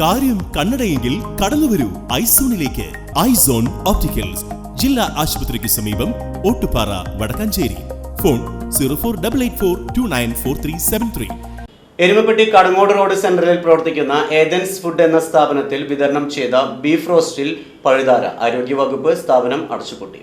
കാര്യം കണ്ണടയെങ്കിൽ കടന്നുവരൂ ഐസോണിലേക്ക്. Eyes on opticals. ജില്ലാ ആശുപത്രിക്ക് സമീപം Ottupara Vadakkanchery. Phone zero four double eight four two nine four three seven three. Erumapetty Kadangode road സെന്ററിൽ പ്രവർത്തിക്കുന്ന agents food എന്ന സ്ഥാപനത്തിൽ വിതരണം ചെയ്ത ബീഫ് റോസ്റ്റിൽ പഴുതാര ആരോഗ്യവകുപ്പ് സ്ഥാപനം അടച്ചുപൂട്ടി.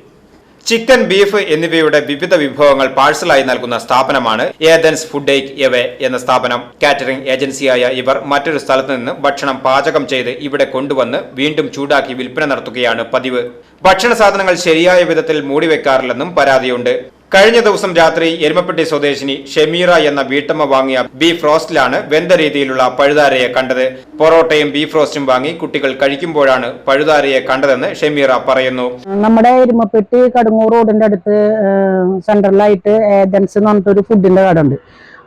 ചിക്കൻ ബീഫ് എന്നിവയുടെ വിവിധ വിഭവങ്ങൾ പാഴ്സലായി നൽകുന്ന സ്ഥാപനമാണ് ഏതൻസ് ഫുഡ് എയ്ക്ക് എവേ എന്ന സ്ഥാപനം. കാറ്ററിംഗ് ഏജൻസിയായ ഇവർ മറ്റൊരു സ്ഥലത്ത് നിന്ന് ഭക്ഷണം പാചകം ചെയ്ത് ഇവിടെ കൊണ്ടുവന്ന് വീണ്ടും ചൂടാക്കി വിൽപ്പന നടത്തുകയാണ് പതിവ്. ഭക്ഷണ സാധനങ്ങൾ ശരിയായ വിധത്തിൽ മൂടിവെക്കാറില്ലെന്നും പരാതിയുണ്ട്. കഴിഞ്ഞ ദിവസം രാത്രി എരുമപ്പെട്ടി സ്വദേശിനി ഷെമീറ എന്ന വീട്ടമ്മ വാങ്ങിയ ബീഫ് റോസ്റ്റിലാണ് വെന്ത രീതിയിലുള്ള പഴുതാരയെ കണ്ടത്. പൊറോട്ടയും ബീഫ് റോസ്റ്റും വാങ്ങി കുട്ടികൾ കഴിക്കുമ്പോഴാണ് പഴുതാരയെ കണ്ടതെന്ന് ഷെമീറ പറയുന്നു. നമ്മുടെ എരുമപ്പെട്ടി കടുങ്ങൂർ റോഡിന്റെ അടുത്ത് സെൻട്രലായിട്ട് ഏജൻസ് എന്ന് പറഞ്ഞിട്ടൊരു ഫുഡിന്റെ കട ഉണ്ട്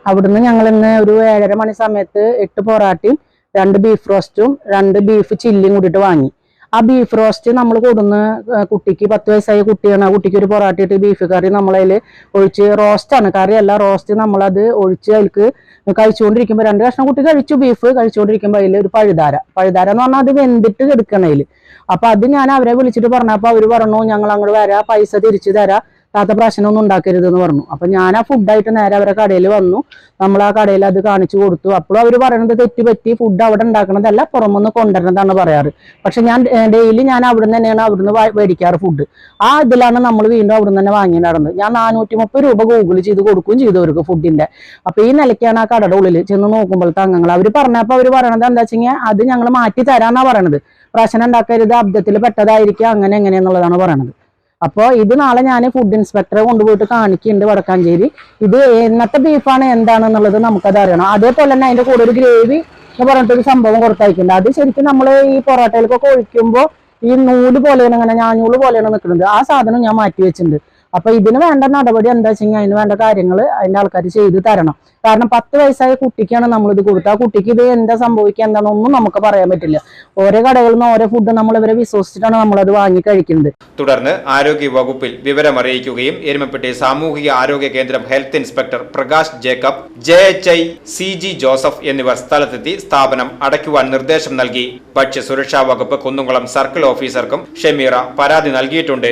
അവിടുന്ന് ഞങ്ങൾ ഇന്ന് ഒരു ഏഴര മണി സമയത്ത് എട്ട് പൊറാട്ടയും രണ്ട് ബീഫ് റോസ്റ്റും രണ്ട് ബീഫ് ചില്ലിയും കൂടിയിട്ട് വാങ്ങി. ആ ബീഫ് റോസ്റ്റ് നമ്മൾ കൊടുന്ന് കുട്ടിക്ക് പത്ത് വയസ്സായ കുട്ടിയാണ്. ആ കുട്ടിക്ക് ഒരു പൊറാട്ട ഇട്ട് ബീഫ് കറി നമ്മളതിൽ ഒഴിച്ച് റോസ്റ്റാണ് കറിയല്ല റോസ്റ്റ് നമ്മളത് ഒഴിച്ച് അതിൽക്ക് കഴിച്ചുകൊണ്ടിരിക്കുമ്പോൾ രണ്ട് കഷ്ണം കുട്ടി കഴിച്ചു ബീഫ് കഴിച്ചുകൊണ്ടിരിക്കുമ്പോൾ അതിൽ ഒരു പഴുതാര. പഴുതാര എന്ന് പറഞ്ഞാൽ അത് വെന്തിട്ട് കെടുക്കണതിൽ അപ്പൊ അത് ഞാൻ അവരെ വിളിച്ചിട്ട് പറഞ്ഞപ്പോൾ അവർ പറഞ്ഞു ഞങ്ങൾ അങ്ങോട്ട് വരാം പൈസ തിരിച്ചു തരാം. താത്ത പ്രശ്നമൊന്നും ഉണ്ടാക്കരുത് എന്ന് പറഞ്ഞു. അപ്പൊ ഞാൻ ആ ഫുഡായിട്ട് നേരെ അവരെ കടയിൽ വന്നു. നമ്മൾ ആ കടയിൽ അത് കാണിച്ചു കൊടുത്തു. അപ്പോഴും അവർ പറയുന്നത് തെറ്റുപറ്റി ഫുഡ് അവിടെ ഉണ്ടാക്കണതല്ല പുറമൊന്ന് കൊണ്ടുവരണതാണ് പറയാറ്. പക്ഷെ ഞാൻ ഡെയിലി ഞാൻ അവിടുന്ന് തന്നെയാണ് അവിടുന്ന് മേടിക്കാറ് ഫുഡ് ആ ഇതിലാണ് നമ്മൾ വീണ്ടും അവിടുന്ന് തന്നെ വാങ്ങി നടന്നത്. ഞാൻ നാനൂറ്റി മുപ്പത് രൂപ ഗൂഗിൾ ചെയ്ത് കൊടുക്കുകയും ചെയ്തു അവർക്ക് ഫുഡിന്റെ അപ്പൊ ഈ നിലയ്ക്കാണ് ആ കടയുടെ ഉള്ളിൽ ചെന്ന് നോക്കുമ്പോഴത്തെ അംഗങ്ങൾ. അവർ പറഞ്ഞപ്പോ അവർ പറയണത് എന്താ വെച്ചാൽ അത് ഞങ്ങൾ മാറ്റി തരാന്നാ പറയണത്. പ്രശ്നം ഉണ്ടാക്കരുത് അബ്ദത്തിൽ പെട്ടതായിരിക്കും അങ്ങനെ എങ്ങനെയെന്നുള്ളതാണ് പറയണത്. അപ്പോൾ ഇത് നാളെ ഞാൻ ഫുഡ് ഇൻസ്പെക്ടറെ കൊണ്ടുപോയിട്ട് കാണിക്കുന്നുണ്ട് വടക്കാഞ്ചേരി. ഇത് എന്നത്തെ ബീഫാണ് എന്താണെന്നുള്ളത് നമുക്കത് അറിയണം. അതേപോലെ തന്നെ അതിന്റെ കൂടെ ഒരു ഗ്രേവി എന്ന് പറഞ്ഞിട്ടൊരു സംഭവം കൊടുത്തയക്കുന്നുണ്ട്. അത് ശരിക്കും നമ്മൾ ഈ പൊറോട്ടയിലൊക്കെ ഒഴിക്കുമ്പോൾ ഈ നൂൽ പോലെയാണ് ഇങ്ങനെ ഞാഞ്ഞൂൽ പോലെയാണ് നിൽക്കുന്നത് ആ സാധനം ഞാൻ മാറ്റി വെച്ചിട്ടുണ്ട്. അപ്പൊ ഇതിന് വേണ്ട നടപടി എന്താ വെച്ച് കഴിഞ്ഞാൽ അതിന് വേണ്ട കാര്യങ്ങൾ അതിന്റെ ആൾക്കാർ ചെയ്ത് തരണം. കാരണം പത്ത് വയസ്സായ കുട്ടിക്കാണ് നമ്മൾ ഇത് കൊടുത്തത്. ആ കുട്ടിക്ക് ഇത് എന്താ സംഭവിക്കുക എന്താണെന്നൊന്നും നമുക്ക് പറയാൻ പറ്റില്ല. ഓരോ കടകളിൽ നിന്ന് ഓരോ ഫുഡ് നമ്മൾ ഇവരെ വിശ്വസിച്ചിട്ടാണ് അത് വാങ്ങി കഴിക്കുന്നത്. തുടർന്ന് ആരോഗ്യ വകുപ്പിൽ വിവരം അറിയിക്കുകയും എരുമപ്പെട്ടി സാമൂഹിക ആരോഗ്യ കേന്ദ്രം health inspector Prakash Jacob J H I C G Joseph എന്നിവർ സ്ഥലത്തെത്തി സ്ഥാപനം അടയ്ക്കുവാൻ നിർദ്ദേശം നൽകി. ഭക്ഷ്യ സുരക്ഷാ വകുപ്പ് കുന്നുംകുളം സർക്കിൾ ഓഫീസർക്കും ഷെമീറ പരാതി നൽകിയിട്ടുണ്ട്.